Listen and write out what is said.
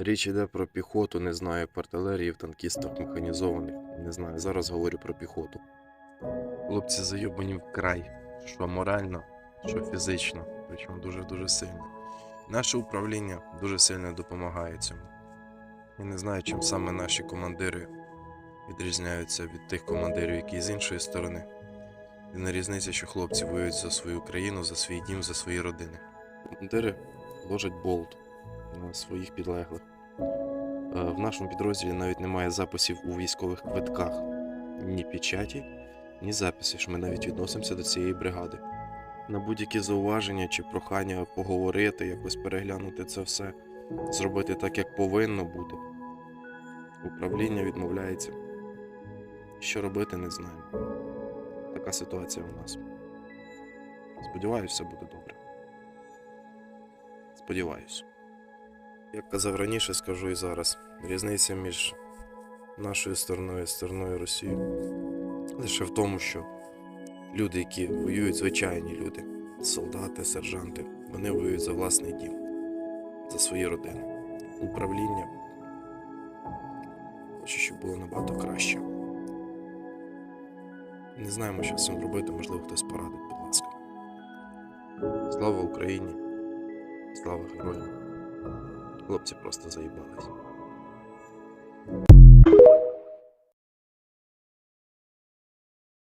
Річ іде про піхоту, не знаю, як артилерії, в танкістах механізованих. Не знаю, зараз говорю про піхоту. Хлопці зайобані вкрай, що морально, що фізично, причому дуже-дуже сильно. Наше управління дуже сильно допомагає цьому. Я не знаю, чим саме наші командири відрізняються від тих командирів, які з іншої сторони. Єдина різниця, що хлопці воюють за свою країну, за свій дім, за свої родини. Командири ложать болт своїх підлеглих. Е, В нашому підрозділі навіть немає записів у військових квитках ні печаті, ні записів, що ми навіть відносимося до цієї бригади. На будь-які зауваження чи прохання поговорити, якось переглянути це все, зробити так, як повинно бути. Управління відмовляється. Що робити, не знаємо. Така ситуація у нас. Сподіваюся, все буде добре. Сподіваюсь. Як казав раніше, скажу і зараз. Різниця між нашою стороною і стороною Росії лише в тому, що люди, які воюють, звичайні люди, солдати, сержанти, вони воюють за власний дім, за свої родини. Управління хоче, щоб було набагато краще. Не знаємо, що з цим робити, можливо, хтось порадить, будь ласка. Слава Україні! Слава героям! Хлопці просто заїбались.